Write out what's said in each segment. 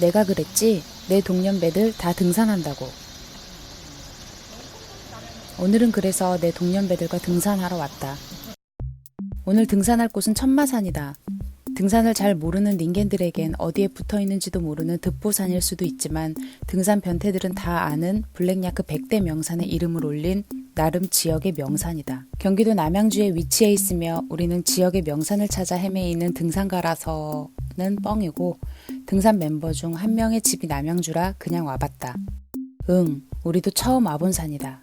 내가 그랬지? 내 동년배들 다 등산한다고. 오늘은 그래서 내 동년배들과 등산하러 왔다. 오늘 등산할 곳은 천마산이다. 등산을 잘 모르는 닌겐들에겐 어디에 붙어 있는지도 모르는 득보산일 수도 있지만 등산 변태들은 다 아는 블랙야크 100대 명산의 이름을 올린 나름 지역의 명산이다. 경기도 남양주에 위치해 있으며 우리는 지역의 명산을 찾아 헤매이는 등산가라서는 뻥이고 등산 멤버 중 한 명의 집이 남양주라 그냥 와봤다. 응, 우리도 처음 와본 산이다.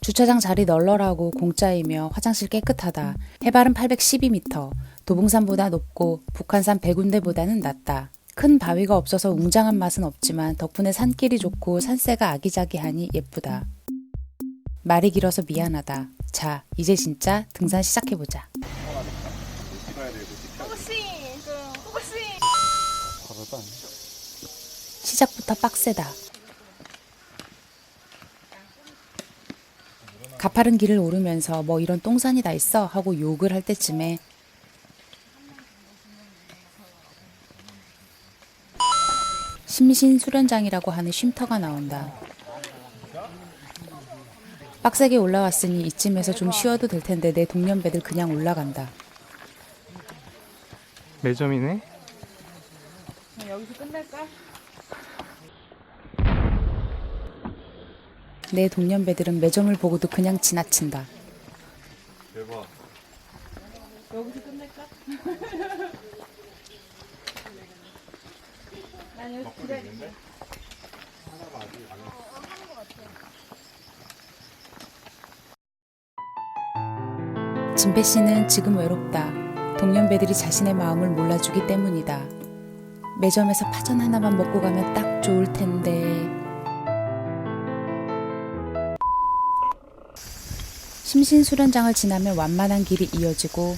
주차장 자리 널널하고 공짜이며 화장실 깨끗하다. 해발은 812m. 도봉산보다 높고 북한산 백운대보다는 낮다. 큰 바위가 없어서 웅장한 맛은 없지만 덕분에 산길이 좋고 산세가 아기자기하니 예쁘다. 말이 길어서 미안하다. 자, 이제 진짜 등산 시작해보자. 시작부터 빡세다. 가파른 길을 오르면서 뭐 이런 똥산이 다 있어 하고 욕을 할 때쯤에 심신 수련장이라고 하는 쉼터가 나온다. 빡세게 올라왔으니 이쯤에서 좀 쉬어도 될 텐데 내 동년배들 그냥 올라간다. 매점이네. 여기서 끝낼까? 내 동년배들은 매점을 보고도 그냥 지나친다. 대박. 여기서 끝낼까? 난 여기서 기다릴게. 진배 씨는 지금 외롭다. 동년배들이 자신의 마음을 몰라주기 때문이다. 매점에서 파전 하나만 먹고 가면 딱 좋을 텐데. 심신수련장을 지나면 완만한 길이 이어지고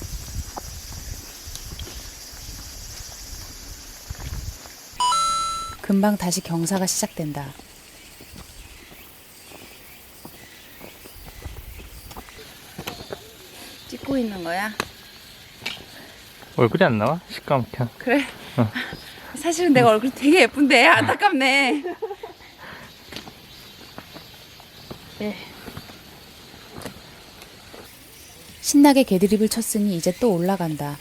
금방 다시 경사가 시작된다. 찍고 있는 거야? 얼굴이 안 나와? 시까맣게. 그래? 사실은 내가 얼굴이 되게 예쁜데 안타깝네. 네. 신나게 개드립을 쳤으니 이제 또 올라간다.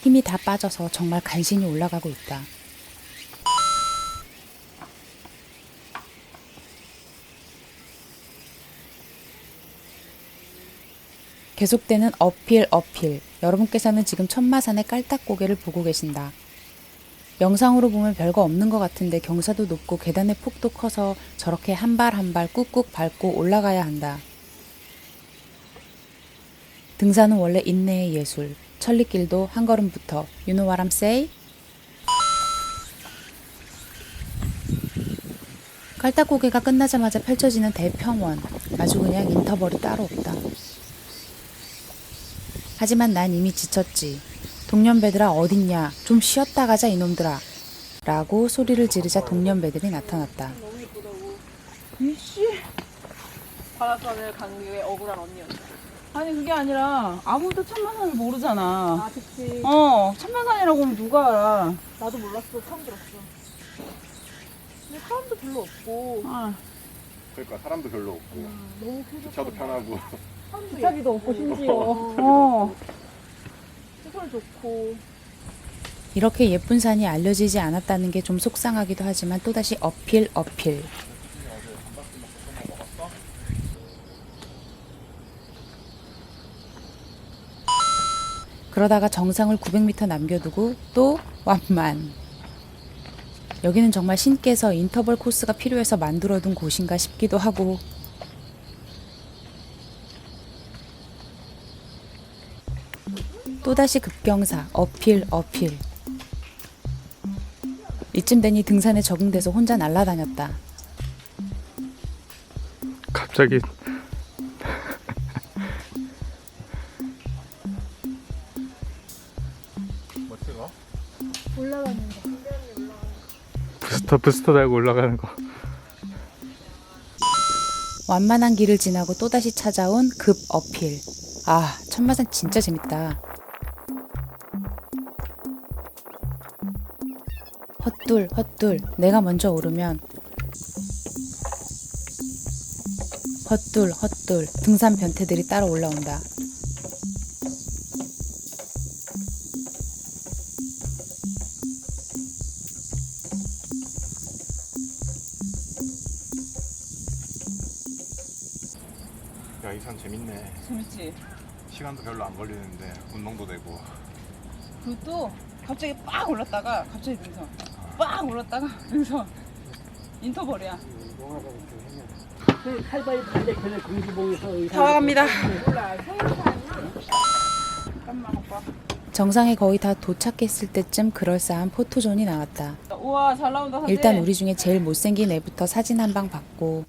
힘이 다 빠져서 정말 간신히 올라가고 있다. 계속되는 어필 어필. 여러분께서는 지금 천마산의 깔딱고개를 보고 계신다. 영상으로 보면 별거 없는 것 같은데 경사도 높고 계단의 폭도 커서 저렇게 한 발 한 발 꾹꾹 밟고 올라가야 한다. 등산은 원래 인내의 예술. 천리길도 한 걸음부터. You know what I'm say? 깔딱고개가 끝나자마자 펼쳐지는 대평원. 아주 그냥 인터벌이 따로 없다. 하지만 난 이미 지쳤지. 동년배들아 어딨냐? 좀 쉬었다 가자 이놈들아. 라고 소리를 지르자 동년배들이 나타났다. 너무 예쁘다고. 이씨. 바닷가를 간게 억울한 언니였어. 아니 그게 아니라 아무도 천마산을 모르잖아. 아, 그치. 어 천마산이라고 하면 누가 알아? 나도 몰랐어. 처음 들었어. 근데 사람도 별로 없고. 아, 그러니까 사람도 별로 없고 너무 주차도 편하고 주차비도 없고 심지어. 어. 어. 시설 좋고. 이렇게 예쁜 산이 알려지지 않았다는 게 좀 속상하기도 하지만 또다시 어필 어필. 그러다가 정상을 900m 남겨두고 또 완만. 여기는 정말 신께서 인터벌 코스가 필요해서 만들어둔 곳인가 싶기도 하고 또다시 급경사 어필 어필 이쯤 되니 등산에 적응돼서 혼자 날아다녔다. 갑자기 부스터 달고 올라가는 거. 완만한 길을 지나고 또다시 찾아온 급 어필. 아, 천마산 진짜 재밌다. 헛둘 헛둘 내가 먼저 오르면 헛둘 헛둘 등산 변태들이 따라 올라온다. 야 이 산 재밌네 재밌지? 시간도 별로 안 걸리는데 운동도 되고 그것도 갑자기 빡 올랐다가 갑자기 능선. 빡 올랐다가 능선. 인터벌이야. 다 와갑니다. 잠깐만 오빠. 정상에 거의 다 도착했을 때쯤 그럴싸한 포토존이 나왔다. 우와 잘 나온다 사진. 일단 우리 중에 제일 못생긴 애부터 사진 한 방 받고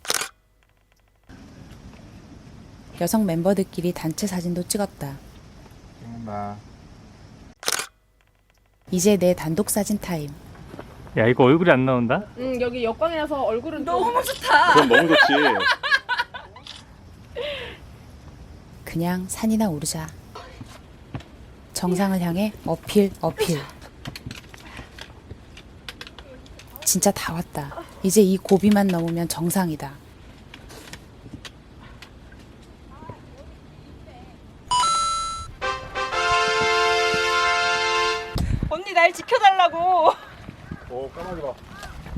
여성 멤버들끼리 단체 사진도 찍었다. 찍는다 이제 내 단독 사진 타임. 야 이거 얼굴이 안 나온다? 응 여기 역광이라서 얼굴은 좀 너무 좋다. 그럼 너무 좋지 그냥 산이나 오르자. 정상을 향해 어필, 어필. 진짜 다 왔다. 이제 이 고비만 넘으면 정상이다. 언니 날 지켜달라고. 오 까마귀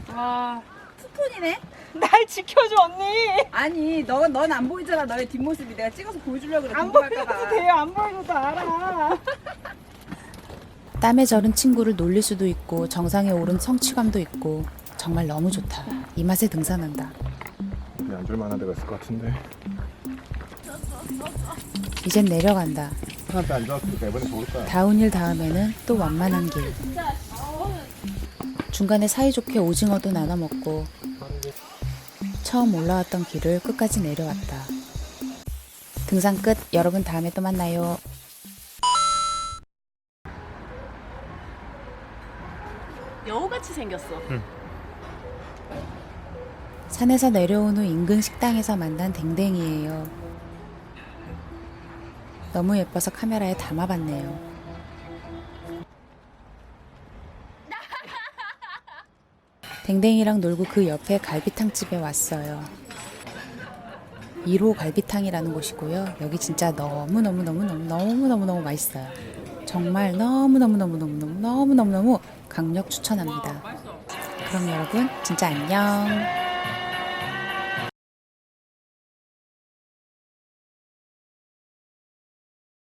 봐아 스톤이네? 날 지켜줘 언니. 아니 너, 넌안 보이잖아 너의 뒷모습이 내가 찍어서 보여주려고 그래 안 궁금할까 보여도 봐. 돼요. 안 보여도 알아. 땀에 절은 친구를 놀릴 수도 있고 정상에 오른 성취감도 있고 정말 너무 좋다. 이 맛에 등산한다. 앉을 만한 데가 있을 것 같은데 이젠 내려간다. 사람한테 앉아왔으니까 이번에 좋을 거야 다운힐 다음에는 또 완만한 길. 중간에 사이좋게 오징어도 나눠 먹고 처음 올라왔던 길을 끝까지 내려왔다. 등산 끝. 여러분 다음에 또 만나요. 여우같이 생겼어 산에서 내려온 후 인근 식당에서 만난 댕댕이에요. 너무 예뻐서 카메라에 담아봤네요. 댕댕이랑 놀고 그 옆에 갈비탕집에 왔어요. 1호 갈비탕이라는 곳이고요. 여기 진짜 너무너무너무너무너무너무너무 맛있어요. 정말 너무너무너무너무너무너무너무너무 강력 추천합니다. 그럼 여러분, 진짜 안녕.